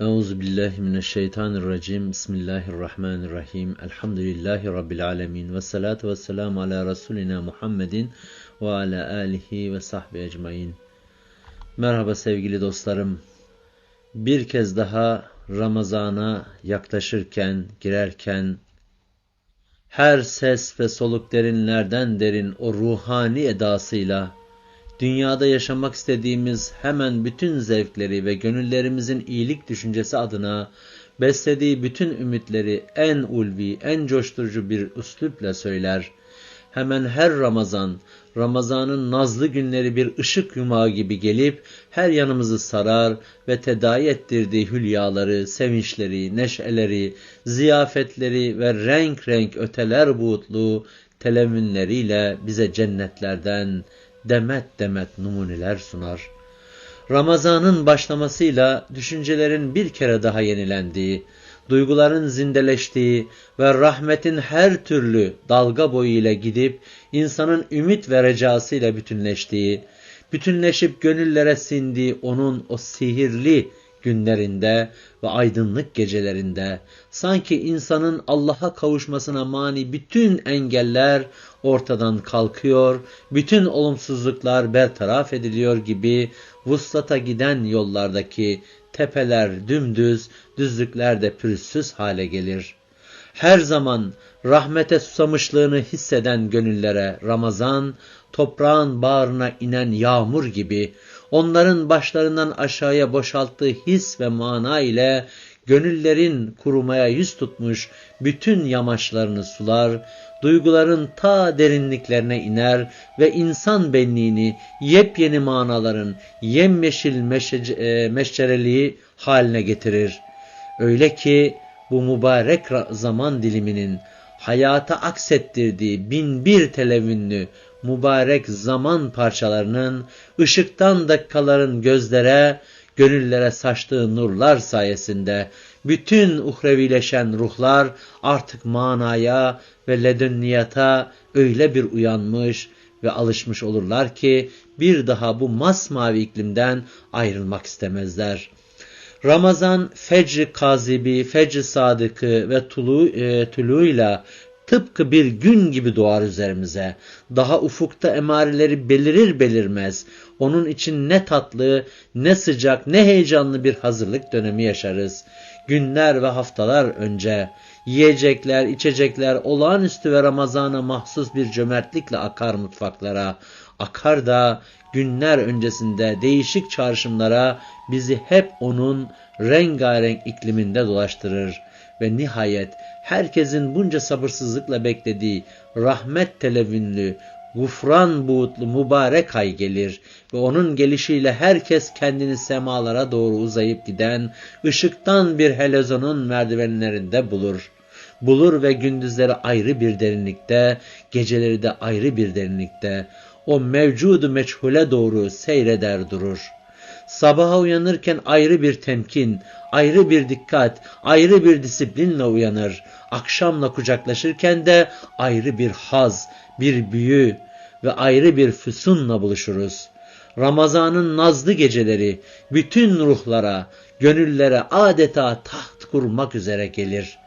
Euzu billahi mineşşeytanirracim. Bismillahirrahmanirrahim. Elhamdülillahi rabbil alamin ve salatu vesselam ala resulina Muhammedin ve ala alihi ve sahbi ecmaîn. Merhaba sevgili dostlarım. Bir kez daha Ramazana yaklaşırken, girerken her ses ve soluk derinlerden derin o ruhani edasıyla dünyada yaşamak istediğimiz hemen bütün zevkleri ve gönüllerimizin iyilik düşüncesi adına beslediği bütün ümitleri en ulvi, en coşturucu bir üslupla söyler. Hemen her Ramazan, Ramazan'ın nazlı günleri bir ışık yumağı gibi gelip her yanımızı sarar ve tedavi ettirdiği hülyaları, sevinçleri, neşeleri, ziyafetleri ve renk renk öteler buğutlu televünleriyle bize cennetlerden, demet demet numuneler sunar. Ramazanın başlamasıyla düşüncelerin bir kere daha yenilendiği, duyguların zindeleştiği ve rahmetin her türlü dalga boyu ile gidip insanın ümit ve recasıyla bütünleştiği, bütünleşip gönüllere sindiği onun o sihirli günlerinde ve aydınlık gecelerinde sanki insanın Allah'a kavuşmasına mani bütün engeller ortadan kalkıyor, bütün olumsuzluklar bertaraf ediliyor gibi vuslata giden yollardaki tepeler dümdüz, düzlükler de pürüzsüz hale gelir. Her zaman rahmete susamışlığını hisseden gönüllere Ramazan, toprağın bağrına inen yağmur gibi onların başlarından aşağıya boşalttığı his ve mana ile gönüllerin kurumaya yüz tutmuş bütün yamaçlarını sular, duyguların ta derinliklerine iner ve insan benliğini yepyeni manaların yemyeşil e, meşcereliği haline getirir. Öyle ki bu mübarek zaman diliminin hayata aksettirdiği bin bir televünlü mübarek zaman parçalarının ışıktan dakikaların gözlere, gönüllere saçtığı nurlar sayesinde bütün uhrevileşen ruhlar artık manaya ve ledünniyata öyle bir uyanmış ve alışmış olurlar ki bir daha bu masmavi iklimden ayrılmak istemezler. Ramazan fecr kazibi, fecr sadıkı ve tulu, e, tuluyla tıpkı bir gün gibi doğar üzerimize. Daha ufukta emareleri belirir belirmez. Onun için ne tatlı, ne sıcak, ne heyecanlı bir hazırlık dönemi yaşarız. Günler ve haftalar önce yiyecekler, içecekler olağanüstü ve Ramazan'a mahsus bir cömertlikle akar mutfaklara. Akar da günler öncesinde değişik çağrışımlara bizi hep onun rengarenk ikliminde dolaştırır ve nihayet herkesin bunca sabırsızlıkla beklediği rahmet televünlü, gufran buğutlu mübarek ay gelir ve onun gelişiyle herkes kendini semalara doğru uzayıp giden ışıktan bir helezonun merdivenlerinde bulur. Bulur ve gündüzleri ayrı bir derinlikte, geceleri de ayrı bir derinlikte, o mevcudu meçhule doğru seyreder durur. Sabaha uyanırken ayrı bir temkin, ayrı bir dikkat, ayrı bir disiplinle uyanır. Akşamla kucaklaşırken de ayrı bir haz, bir büyü ve ayrı bir füsunla buluşuruz. Ramazanın nazlı geceleri bütün ruhlara, gönüllere adeta taht kurmak üzere gelir.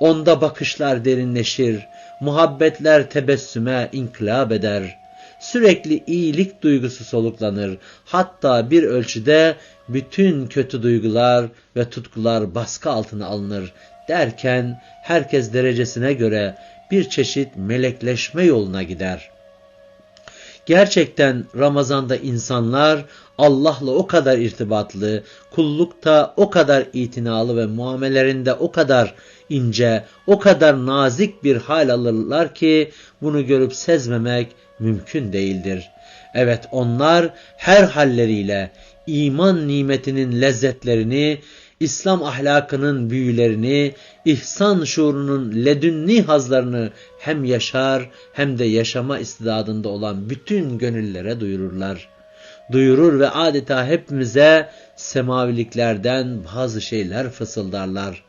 Onda bakışlar derinleşir, muhabbetler tebessüme inkılap eder.'' Sürekli iyilik duygusu soluklanır. Hatta bir ölçüde bütün kötü duygular ve tutkular baskı altına alınır derken herkes derecesine göre bir çeşit melekleşme yoluna gider. Gerçekten Ramazan'da insanlar Allah'la o kadar irtibatlı, kullukta o kadar itinalı ve muamelerinde o kadar ince, o kadar nazik bir hal alırlar ki bunu görüp sezmemek mümkün değildir. Evet onlar her halleriyle iman nimetinin lezzetlerini, İslam ahlakının büyülerini, ihsan şuurunun ledünni hazlarını hem yaşar hem de yaşama istidadında olan bütün gönüllere duyururlar. Duyurur ve adeta hepimize semaviliklerden bazı şeyler fısıldarlar.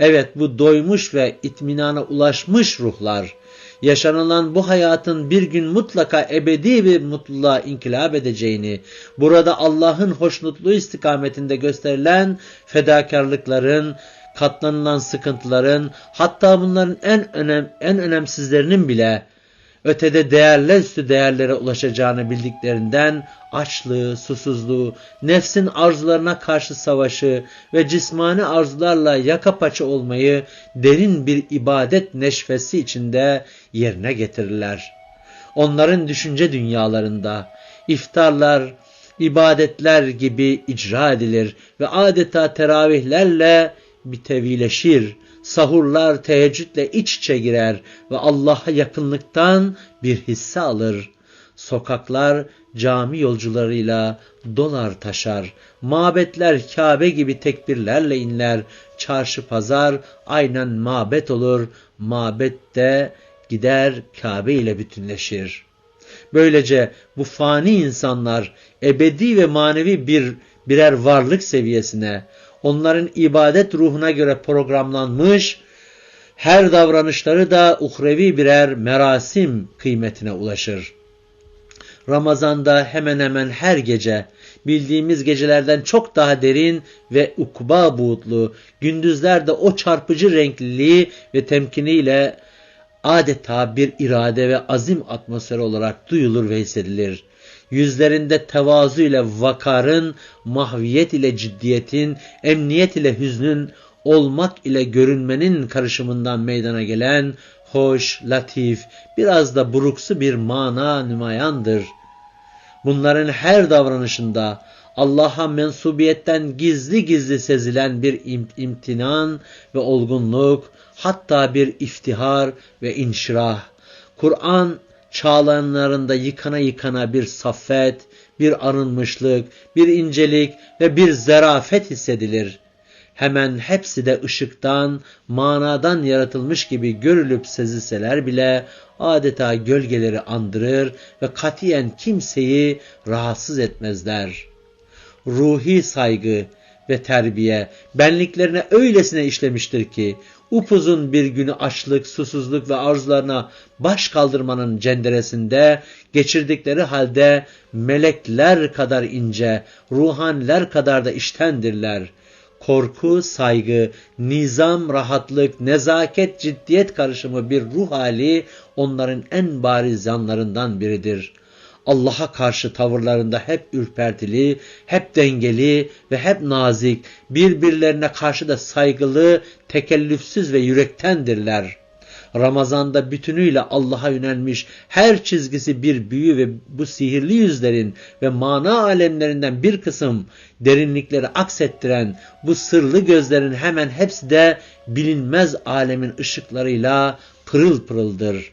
Evet bu doymuş ve itminana ulaşmış ruhlar, yaşanılan bu hayatın bir gün mutlaka ebedi bir mutluluğa inkılap edeceğini, burada Allah'ın hoşnutluğu istikametinde gösterilen fedakarlıkların, katlanılan sıkıntıların, hatta bunların en önem en önemsizlerinin bile ötede değerler üstü değerlere ulaşacağını bildiklerinden açlığı, susuzluğu, nefsin arzularına karşı savaşı ve cismani arzularla yaka paça olmayı derin bir ibadet neşvesi içinde yerine getirirler. Onların düşünce dünyalarında iftarlar, ibadetler gibi icra edilir ve adeta teravihlerle bitevileşir sahurlar teheccüdle iç içe girer ve Allah'a yakınlıktan bir hisse alır. Sokaklar cami yolcularıyla dolar taşar. Mabetler Kabe gibi tekbirlerle inler. Çarşı pazar aynen mabet olur. Mabette gider Kabe ile bütünleşir. Böylece bu fani insanlar ebedi ve manevi bir birer varlık seviyesine, onların ibadet ruhuna göre programlanmış, her davranışları da uhrevi birer merasim kıymetine ulaşır. Ramazanda hemen hemen her gece bildiğimiz gecelerden çok daha derin ve ukba buğutlu, gündüzlerde o çarpıcı renkliliği ve temkiniyle adeta bir irade ve azim atmosferi olarak duyulur ve hissedilir yüzlerinde tevazu ile vakarın, mahviyet ile ciddiyetin, emniyet ile hüznün, olmak ile görünmenin karışımından meydana gelen hoş, latif, biraz da buruksu bir mana nümayandır. Bunların her davranışında Allah'a mensubiyetten gizli gizli sezilen bir imtinan ve olgunluk, hatta bir iftihar ve inşirah. Kur'an çağlayanlarında yıkana yıkana bir saffet, bir arınmışlık, bir incelik ve bir zerafet hissedilir. Hemen hepsi de ışıktan, manadan yaratılmış gibi görülüp sezilseler bile adeta gölgeleri andırır ve katiyen kimseyi rahatsız etmezler. Ruhi saygı ve terbiye benliklerine öylesine işlemiştir ki upuzun bir günü açlık, susuzluk ve arzularına baş kaldırmanın cenderesinde geçirdikleri halde melekler kadar ince, ruhanler kadar da iştendirler. Korku, saygı, nizam, rahatlık, nezaket, ciddiyet karışımı bir ruh hali onların en bariz yanlarından biridir.'' Allah'a karşı tavırlarında hep ürpertili, hep dengeli ve hep nazik, birbirlerine karşı da saygılı, tekellüfsüz ve yürektendirler. Ramazanda bütünüyle Allah'a yönelmiş her çizgisi bir büyü ve bu sihirli yüzlerin ve mana alemlerinden bir kısım derinlikleri aksettiren bu sırlı gözlerin hemen hepsi de bilinmez alemin ışıklarıyla pırıl pırıldır.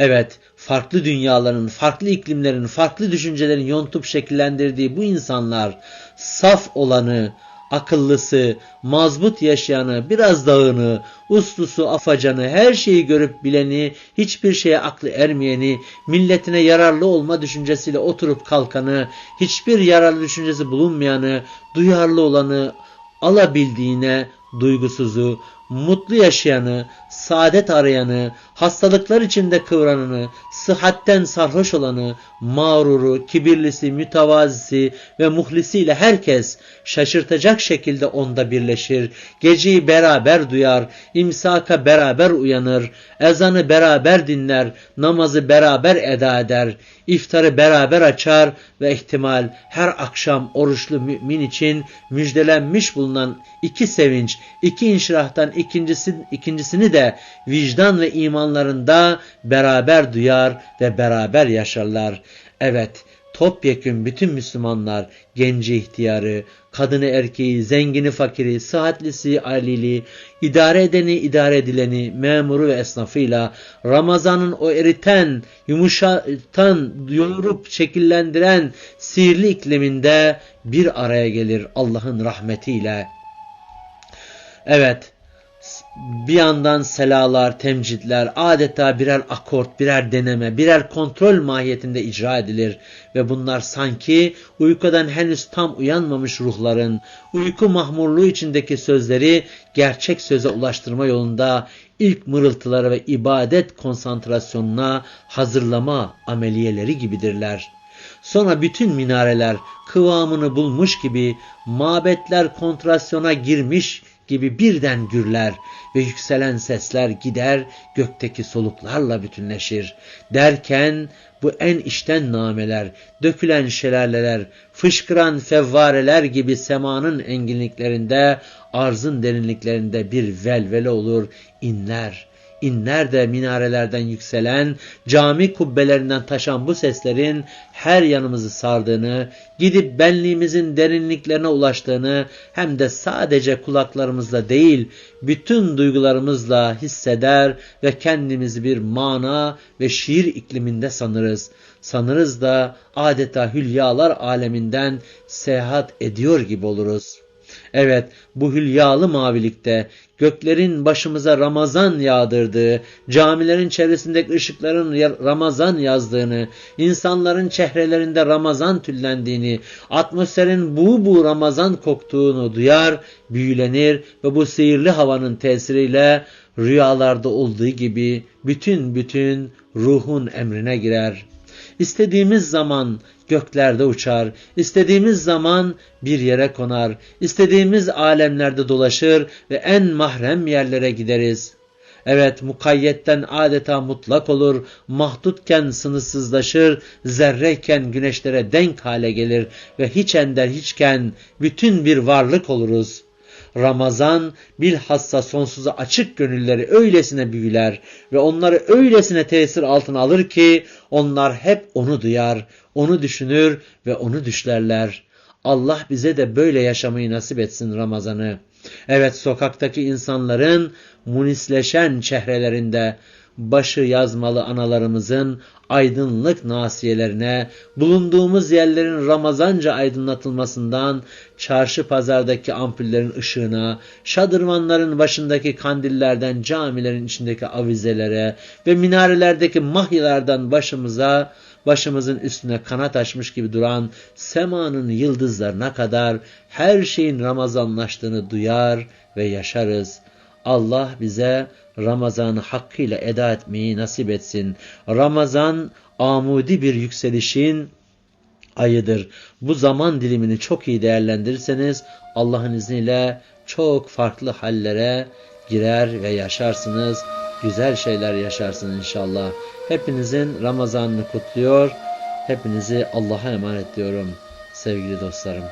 Evet, farklı dünyaların, farklı iklimlerin, farklı düşüncelerin yontup şekillendirdiği bu insanlar saf olanı, akıllısı, mazbut yaşayanı, biraz dağını, uslusu, afacanı, her şeyi görüp bileni, hiçbir şeye aklı ermeyeni, milletine yararlı olma düşüncesiyle oturup kalkanı, hiçbir yararlı düşüncesi bulunmayanı, duyarlı olanı, alabildiğine duygusuzu, mutlu yaşayanı, saadet arayanı, hastalıklar içinde kıvrananı, sıhhatten sarhoş olanı, mağruru, kibirlisi, mütevazisi ve muhlisiyle herkes şaşırtacak şekilde onda birleşir. Geceyi beraber duyar, imsaka beraber uyanır, ezanı beraber dinler, namazı beraber eda eder, iftarı beraber açar ve ihtimal her akşam oruçlu mümin için müjdelenmiş bulunan iki sevinç, iki inşirahtan ikincisi, ikincisini de vicdan ve imanlarında beraber duyar ve beraber yaşarlar. Evet, topyekün bütün Müslümanlar genci ihtiyarı, kadını erkeği, zengini fakiri, sıhhatlisi alili, idare edeni idare edileni, memuru ve esnafıyla Ramazan'ın o eriten, yumuşatan, yoğurup şekillendiren sihirli ikliminde bir araya gelir Allah'ın rahmetiyle. Evet, bir yandan selalar, temcitler adeta birer akort, birer deneme, birer kontrol mahiyetinde icra edilir ve bunlar sanki uykudan henüz tam uyanmamış ruhların uyku mahmurluğu içindeki sözleri gerçek söze ulaştırma yolunda ilk mırıltıları ve ibadet konsantrasyonuna hazırlama ameliyeleri gibidirler. Sonra bütün minareler kıvamını bulmuş gibi, mabetler kontrasyona girmiş gibi birden gürler ve yükselen sesler gider gökteki soluklarla bütünleşir. Derken bu en içten nameler, dökülen şelaleler, fışkıran fevvareler gibi semanın enginliklerinde, arzın derinliklerinde bir velvele olur, inler. İnler de minarelerden yükselen, cami kubbelerinden taşan bu seslerin her yanımızı sardığını, gidip benliğimizin derinliklerine ulaştığını hem de sadece kulaklarımızla değil, bütün duygularımızla hisseder ve kendimizi bir mana ve şiir ikliminde sanırız. Sanırız da adeta hülyalar aleminden seyahat ediyor gibi oluruz. Evet bu hülyalı mavilikte göklerin başımıza Ramazan yağdırdığı, camilerin çevresindeki ışıkların Ramazan yazdığını, insanların çehrelerinde Ramazan tüllendiğini, atmosferin bu bu Ramazan koktuğunu duyar, büyülenir ve bu sihirli havanın tesiriyle rüyalarda olduğu gibi bütün bütün ruhun emrine girer. İstediğimiz zaman göklerde uçar, istediğimiz zaman bir yere konar, istediğimiz alemlerde dolaşır ve en mahrem yerlere gideriz. Evet mukayyetten adeta mutlak olur, mahdutken sınırsızlaşır, zerreyken güneşlere denk hale gelir ve hiç ender hiçken bütün bir varlık oluruz.'' Ramazan bilhassa sonsuza açık gönülleri öylesine büyüler ve onları öylesine tesir altına alır ki onlar hep onu duyar, onu düşünür ve onu düşlerler. Allah bize de böyle yaşamayı nasip etsin Ramazan'ı. Evet sokaktaki insanların munisleşen çehrelerinde başı yazmalı analarımızın aydınlık nasiyelerine, bulunduğumuz yerlerin Ramazanca aydınlatılmasından, çarşı pazardaki ampullerin ışığına, şadırvanların başındaki kandillerden camilerin içindeki avizelere ve minarelerdeki mahyalardan başımıza, başımızın üstüne kanat açmış gibi duran semanın yıldızlarına kadar her şeyin Ramazanlaştığını duyar ve yaşarız. Allah bize Ramazan'ı hakkıyla eda etmeyi nasip etsin. Ramazan amudi bir yükselişin ayıdır. Bu zaman dilimini çok iyi değerlendirirseniz Allah'ın izniyle çok farklı hallere girer ve yaşarsınız. Güzel şeyler yaşarsınız inşallah. Hepinizin Ramazan'ını kutluyor. Hepinizi Allah'a emanet ediyorum sevgili dostlarım.